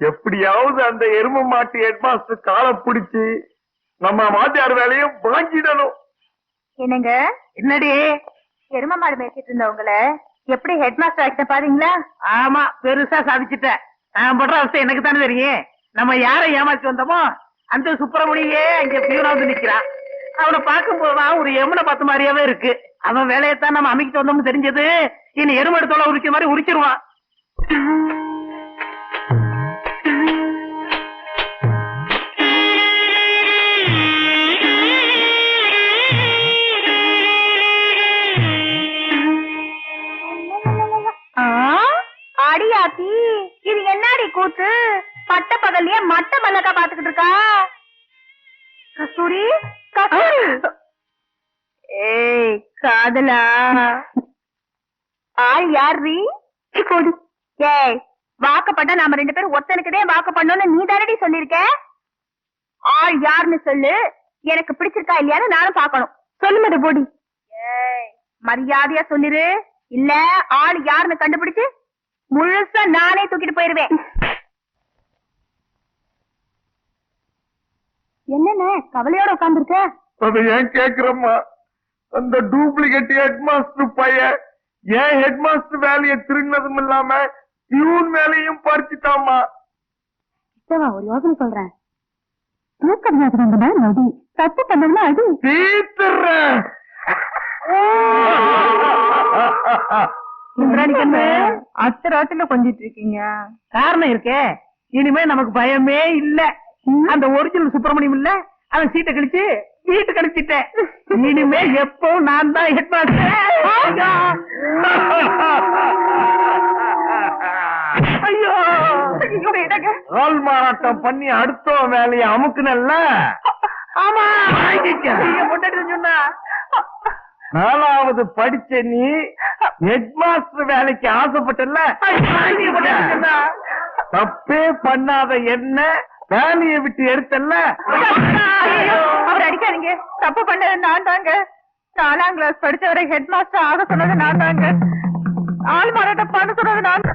எப்படியாவது அந்த எரும மாட்டு ஹெட்மாஸ்டர் காலை பிடிச்சு நம்ம வாத்தியார் வேலையும் வாங்கிடணும். என்னங்க? என்னடி? எரும மாடு மேய்ச்சிட்டு இருந்தவங்கள எப்படி ஹெட் மாஸ்டர் ஆக்கிட்ட பாத்தீங்களா? ஆமா பெருசா சாதிச்சுட்டேன். நான் படுற அவஸ்தை எனக்கு தானே தெரியும். நம்ம யாரை ஏமாத்தி வந்தோமோ அந்த சுப்பிரமணியே அங்க பியூரா வந்து நிக்கிறான். அவனை பார்க்கும் போதுதான் ஒரு எமனை பார்த்த மாதிரியாவே இருக்கு. அவன் வேலையத்தான் நம்ம அமைக்கிட்டு வந்தோம்னு தெரிஞ்சது இனி எருமடத்தோட உரிக்கிற மாதிரி உரிச்சிருவான். பகல்லையே மட்ட மல்லக்கா பாத்துக்கிட்டு இருக்கா? கஸ்தூரி கஸ்தூரி. ஏய் காதலா. ஆள் யார்ரி போடி. ஏய் வாக்கப்பட்ட நாம ரெண்டு பேரும் ஒருத்தனுக்குதே வாக்கு பண்ணோம்னு நீ தானடி சொல்லிருக்க ஆள் யாருன்னு சொல்லு. எனக்கு பிடிச்சிருக்கா இல்லையான்னு நானும் பார்க்கணும். சொல்லு மது போடி. ஏய் மரியாதையா சொல்லிரு. இல்ல ஆள் யாருன்னு கண்டுபிடிச்சு முழுசா நானே தூக்கிட்டு போயிருவேன். என்னென்ன? கவலையோட உட்காந்துருக்க அதை ஏன் கேக்குறம்மா? அந்த டூப்ளிகேட் ஹெட்மாஸ்டர் பையன் ஏன் ஹெட்மாஸ்டர் வேலையை திருடினதும் இல்லாம பியூன் வேலையும் பறிச்சுட்டாமா ஒரு யோசனை சொல்றேன். தூக்கம் நடி? தப்பு பண்ணதுன்னா அடி தீத்துறேன். அத்தராத்துல கொஞ்சிட்டு இருக்கீங்க. காரணம் இருக்கே. இனிமே நமக்கு பயமே இல்ல. அந்த ஒரிஜினல் சுப்பிரமணியம் இல்ல அவன் சீட்டை கழிச்சு வீட்டு கழிச்சிட்டேன். இனிமே எப்போ நான் தான் ஹெட் ஐயோ. ஆள் மாறாட்டம் பண்ணி அடுத்த வேலையை அமுக்குனல்ல? ஆமா. சொன்னா. நாலாவது படிச்ச நீ ஹெட்மாஸ்டர் வேலைக்கு ஆசைப்பட்டல தப்பே பண்ணாத என்ன? வேலையை விட்டு எடுத்தல்ல? அவர் அடிக்காதீங்க. தப்பு பண்ணது நான் தாங்க. நாலாம் கிளாஸ் படிச்சவரை ஹெட் மாஸ்டர் ஆக சொன்னது நான் தாங்க. ஆள் மாறாட்டம் பண்ண சொன்னது நான்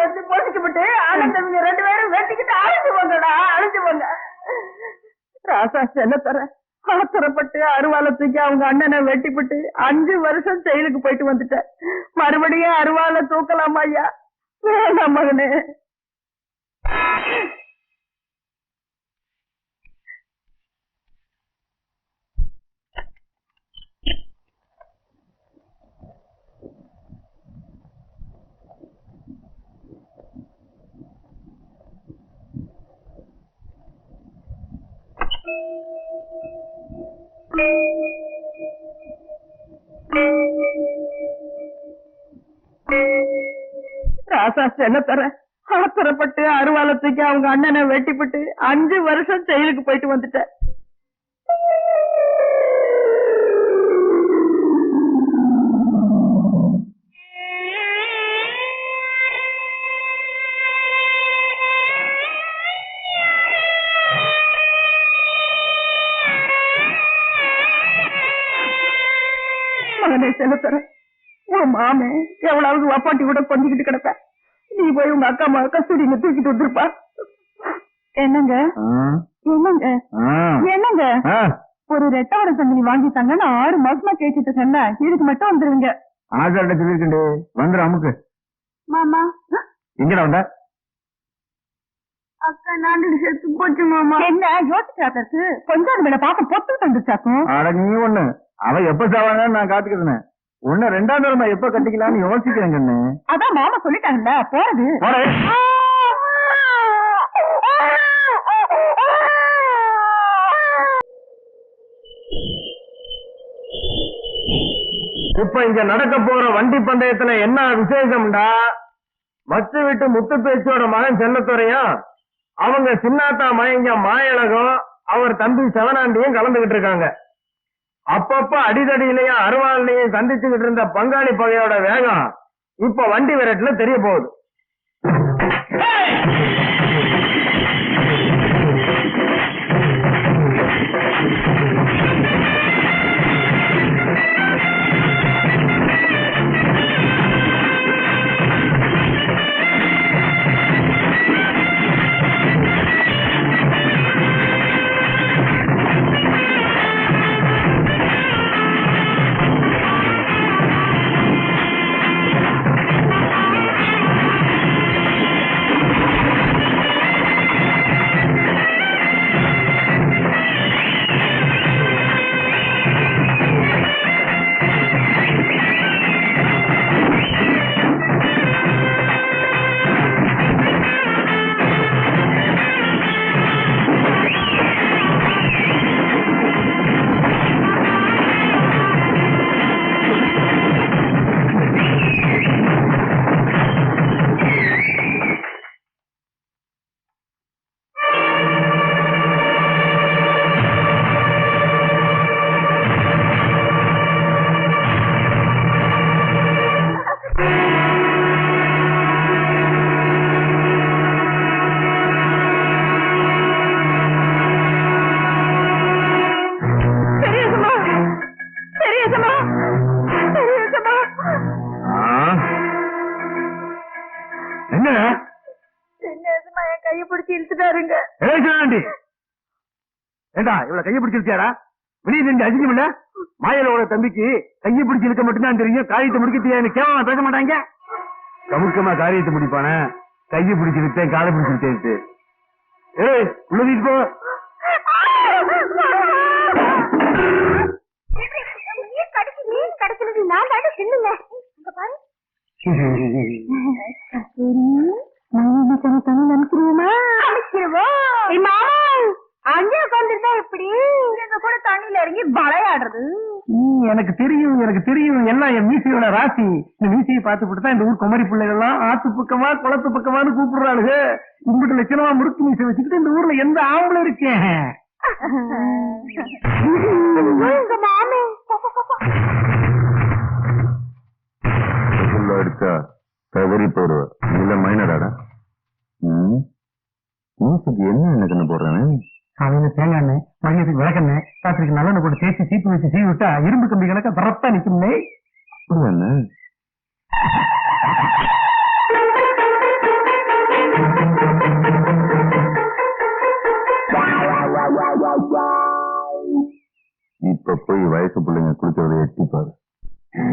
வெட்டி தீல வச்சு போட்டுக்கிட்டு ஆனந்தம் இங்க ரெண்டு பேரும் வெட்டிக்கிட்டு அழிஞ்சு போங்கடா அழிஞ்சு போங்க. ராசா செல்ல தர. அவசரப்பட்டு அருவாலை தூக்கி அவங்க அண்ணனை வெட்டிவிட்டு அஞ்சு வருஷம் ஜெயிலுக்கு போயிட்டு வந்துட்டேன். மறுபடியும் அருவாலை தூக்கலாமா ஐயா? வேண்டாம் மகனே. ராசா செல்ல தர அவசரப்பட்டு தூக்கி அவங்க அண்ணனை வெட்டிப்பட்டு அஞ்சு வருஷம் செயலுக்கு போயிட்டு வந்துட்டேன். மகனே செலுத்துற உன் மாமே எவ்வளவு வப்பாட்டி கூட கொஞ்சிக்கிட்டு கிடப்ப. நீ போய் உங்க அக்கா அம்மா கஸ்தூரிங்க தூக்கிட்டு வந்துருப்பா. என்னங்க? என்னங்க? என்னங்க? ஒரு ரெட்டவர சங்கிலி வாங்கி தாங்கன்னு ஆறு மாசமா கேட்டுட்டு சொன்னேன் இதுக்கு மட்டும் வந்துருவீங்க ஆசாட்ட சொல்லிருக்கே வந்துடும் அமுக்கு. மாமா. எங்கடா வந்த? அக்கா நாடு செத்து போச்சு மாமா. என்ன? யோசிச்சாக்கு கொஞ்சம் விட பாக்க பொத்து வந்துச்சாக்கும் அட நீ ஒண்ணு. அவ எப்ப சாவாங்கன்னு நான் காத்துக்கிறேன் உன்ன ரெண்டாம் தரமா எப்ப கட்டிக்கலாம்னு யோசிக்கிறேன் கண்ணு. அதான் மாமா சொல்லிட்டாங்கல்ல போறது. போடே. இப்ப இங்க நடக்க போற வண்டி பந்தயத்துல என்ன விசேஷம்டா? மச்சு விட்டு முத்து பேச்சோட மகன் செல்லத்துறையும் அவங்க சின்னாத்தா மயங்க மாயழகம் அவர் தம்பி செவனாண்டியும் கலந்துகிட்டு இருக்காங்க. அப்பப்ப அடிதடியிலையும் அருவாள்லையும் சந்திச்சுக்கிட்டு இருந்த பங்காளி பகையோட வேகம் இப்ப வண்டி விரட்டுல தெரிய போகுது. என்ன? என் கையை பிடிச்சி இழுத்துட்டாருங்க? ஏண்டாண்டி ஏண்டா இவ்வளவு கையை பிடிச்சிருக்கியாடா வெளியே நின்று அசிங்கம் இல்ல மாயலோட தம்பிக்கு கையை பிடிச்சி இருக்க மட்டும்தான் தெரியும். காரியத்தை முடிக்க தெரியாது கேவலமா பேச மாட்டாங்க? கமுக்கமா காரியத்தை முடிப்பானே. கையை பிடிச்சிருக்கேன் காலை பிடிச்சிருக்கேன் ஏய் உள்ள போ. மீன் கடிச்சு மீன் கடிக்கிறது நான் தாண்டி சின்னுங்க பாரு. எனக்கு தெரியும் எனக்கு தெரியும். எல்லாம் என் மீசையோட ராசி. இந்த மீசையை பார்த்து தான் இந்த ஊர் குமரி பிள்ளைகள்லாம் ஆத்து பக்கமா குளத்து பக்கமான்னு கூப்பிடுறாளுங்க இங்கிட்ட லட்சணமா முறுக்கு மீசை வச்சுக்கிட்டு இந்த ஊர்ல எந்த ஆம்பளை இருக்கேன்? தவறி போடுவ இல்ல மைனராடா மூசுக்கு என்ன கண்ணு போடுறானே? காலையில தேங்காய் எண்ணெய் மதியத்துக்கு விளக்கெண்ணெய் ராத்திரிக்கு நல்லெண்ணெய் போட்டு தேய்ச்சி சீப்பு வச்சு சீ விட்டா இரும்பு கம்பி கணக்க பரப்பா நிக்கும்னே. அப்படி என்ன இப்ப போய் வயசு பிள்ளைங்க குளிக்கிறத எட்டி பாரு.